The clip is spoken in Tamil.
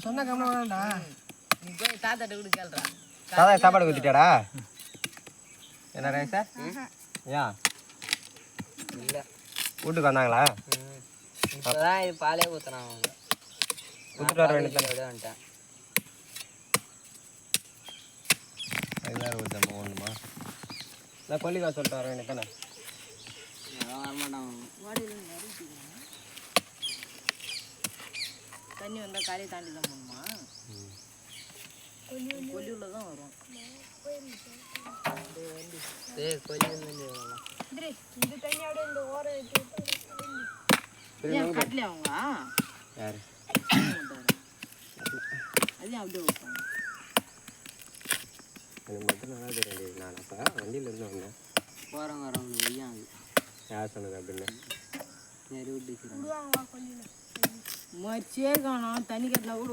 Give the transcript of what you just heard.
நான் சொன்ன கம்மி வேணாம்டா நீ போய் தாத்தாட்ட கூட கேள்றா தாத்தா சாப்பாடு குத்திட்டாடா என்ன ரைஸா ஏன் இல்லை. வீட்டுக்கு வந்தாங்களா? இப்போதான் இது பாலே ஊற்றுனாங்க அவங்க. ஊத்திட்டு வர வேண்டியது விட வந்துட்டேன். ஐதாயிரம் ஊற்றம்மா ஒன்றுமா நான் கொல்லிக்கா சொல்லிட்டு வர வேண்டியது தானே? யாரும் வரமாட்டாங்க தண்ணி வந்தால் காலையை தாண்டி தான் போகணுமா கொல்லியுள்ள தான் வரும். கட்டலையா அவங்க? யார்? அதையும் அப்படியே வைப்பாங்க எனக்கு மட்டும் நல்லா தெரியும் நான் அப்போ வண்டியில் இருந்து வந்தேன். போகிறவங்க வரவங்க யார் சொன்னது அப்படின்னு? நிறைய விட்டு மச்சே காணும். தண்ணி கட்டினா கூட